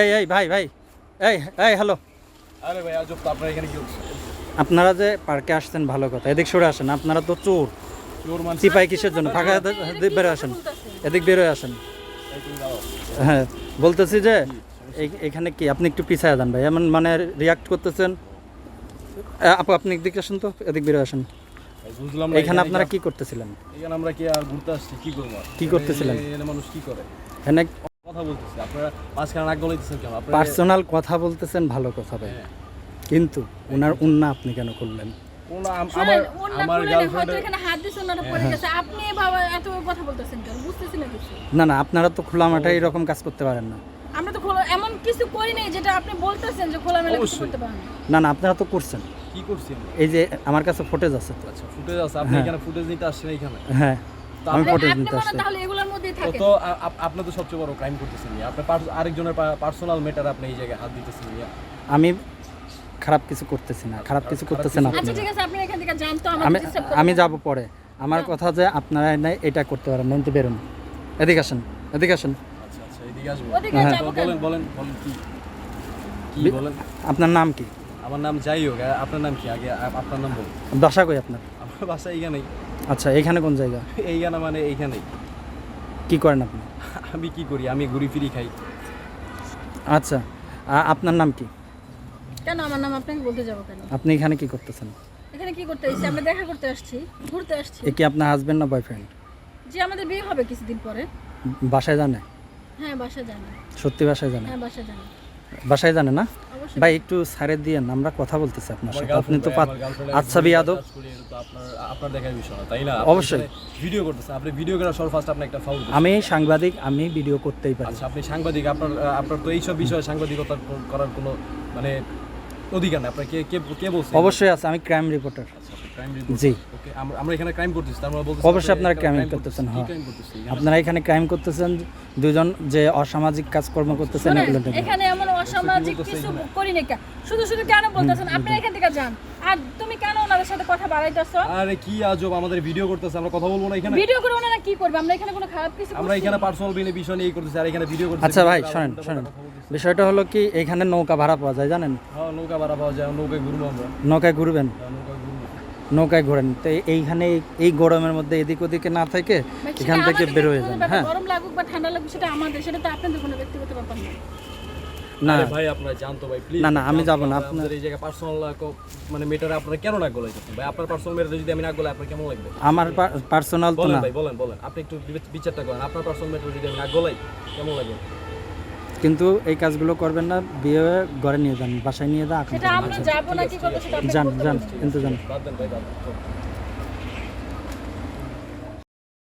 এই এই ভাই ভাই। এই এই হ্যালো আরে ভাই আজব তো আপনার এখানে কি হচ্ছে? আপনারা যে পার্কে আসছেন ভালো কথা। এদিক সরে আসেন আপনারা তো চোর। চোর মানুষ চিপাই কিসের জন্য? ফাঁকা এদিক আসেন। এদিক বেরোয় আসেন। হ্যাঁ বলতেছি যে এই- এখানে কি? আপনি একটু পিছায় যান ভাই। এমন মানে রিয়াক্ট করতেছেন। আপু আপনি এদিকে আসেন তো। এদিক বেরোয় আসেন। বুঝলাম এখানে আপনারা কি করতেছিলেন? এখানে আমরা কি আর ঘুরতে আসছি? কি করব? কি করতেছিলেন? মানুষ কি করে? এখানে কথা বলতেছি। আপনারা মাঝখানে নাক গলাইতেছেন কেন? পার্সোনাল কথা বলতেছেন ভালো কথা ভাই হ্যাঁ। কিন্তু ওনার উন্না আপনি কেন করলেন? ওর না আমার খুলে হয়তো গার্লফ্রেন্ডের এখানে হাত দিছে ওনারা পড়ে গেছে। আপনি বাবা এত কথা বলতেছেন কেন? বুঝতেছি না কিছু। না না আপনারা তো খোলা মাঠে এরকম কাজ করতে পারেন না। আমরা তো খোলা এমন কিছু করি নাই যেটা আপনি বলতেছেন যে খোলামেলা কিছু করতে পারেন না। না না আপনারা তো করছেন। কি করছেন এই যে আমার কাছে ফুটেজ আছে আচ্ছা ফুটেজ আছে। আপনি এখানে ফুটেজ নিতে আসছেন এখানে হ্যাঁ। আমি আপনি নিতে আসছি। তাহলে এগুলোর মধ্যেই তো আপনার তো সবচেয়ে বড় ক্রাইম করতেছেন। আপনি আরেকজনের পার্সোনাল ম্যাটার আপনি এই জায়গায় হাত দিতেছেন ইয়া। আমি খারাপ কিছু করতেছি না। খারাপ কিছু করতেছেন আপনি আচ্ছা ঠিক আছে আপনি এখান থেকে জানতো আমি আমি যাব পরে। আমার কথা যে আপনারা নাই এটা করতে পারেন না বেরোন। এদিকে আসেন এদিকে আসেন। আচ্ছা আচ্ছা এদিকে আসব। ওদিকে হ্যাঁ। যাব তো কেন? বলেন বলেন বলেন কি কি বলেন? আপনার নাম কি? আমার নাম যাই হোক আপনার নাম কি? আগে আপনার নাম বলুন। বাসা কই আপনার? আমার বাসা এইখানেই। আচ্ছা এখানে কোন জায়গা? এইখানে মানে এইখানেই। কি করেন আপনি? আমি কি করি? আমি ঘুরি ফিরি খাই। আচ্ছা আপনার নাম কি? কেন? আমার নাম আপনাকে বলতে যাব কেন? আপনি এখানে কি করতেছেন? এখানে কি করতে এসেছি? আমরা দেখা করতে আসছি ঘুরতে আসছি। এ কি আপনার হাজবেন্ড না বয়ফ্রেন্ড জি আমাদের বিয়ে হবে কিছুদিন পরে। বাসায় জানে হ্যাঁ বাসায় জানি সত্যি বাসায় জানে হ্যাঁ বাসা জানি বাসায় জানে না? ভাই একটু সারে দিয়েন আমরা কথা বলতেছি আপনার সাথে। আপনি তো আচ্ছা না না অবশ্যই। ভিডিও আপনি ভিডিও করার সর ফার্স্ট আপনি একটা ফাউল আমি সাংবাদিক আমি ভিডিও করতেই পারি। আচ্ছা আপনি সাংবাদিক আপনার আপনার তো এইসব বিষয়ে সাংবাদিকতা করার কোনো মানে অধিকার আপনার কে কে কে বলছে অবশ্যই আছে আমি ক্রাইম রিপোর্টার জি। আমরা আমরা এখানে ক্রাইম করতেছি তার বলতেছি অবশ্যই আপনারা একটা crime crime করতেছেন, হ্যাঁ। আপনারা এখানে ক্রাইম করতেছেন দুজন যে অসামাজিক কাজকর্ম করতেছেন এগুলো এখানে এমন অসামাজিক কিছু করি না কেন শুধু শুধু কেন বলতেছেন? আপনি এখান থেকে যান। আর তুমি কেন ওনাদের সাথে কথা বাড়াইতেছো? আরে কি আজব আমাদের ভিডিও করতেছে আমরা কথা বলব না এখানে। ভিডিও করে ওনারা কি করবে? আমরা এখানে কোনো খারাপ কিছু আমরা এখানে পার্সোনাল বিনে বিষয় নিয়ে করতেছি আর এখানে ভিডিও করতেছি। আচ্ছা ভাই শোনেন শোনেন। বিষয়টা হলো কি এখানে নৌকা ভাড়া পাওয়া যায় জানেন? হ্যাঁ নৌকা ভাড়া পাওয়া যায় নৌকায় ঘুরবো আমরা। নৌকায় ঘুরবেন? হ্যাঁ, নৌকায় ঘোরেন। তো এইখানে এই- গরমের মধ্যে এদিক ওদিকে না থেকে এখান থেকে বের হয়ে যান হ্যাঁ। গরম লাগুক বা ঠান্ডা লাগুক সেটা আমাদের সেটা তো আপনাদের কোনো ব্যক্তিগত ব্যাপার না। না। ভাই আপনারা জানতো ভাই প্লিজ না, না, আমি যাব না, আপনার- এই জায়গায় পার্সোনাল মানে মেটারে আপনারা কেন না গলাইতেছেন? ভাই আপনার পার্সোনাল মেটারে যদি আমি না গলাই আপনার কেমন লাগবে? আমার পার্সোনাল তো বলেন না। ভাই বলেন বলেন। আপনি একটু বিচারটা করেন। আপনার পার্সোনাল মেটারে যদি আমি না গলাই কেমন লাগবে? কিন্তু এই কাজগুলো করবেন না বিয়ে হয়ে ঘরে নিয়ে যান বাসায় নিয়ে যান। কিন্তু যান।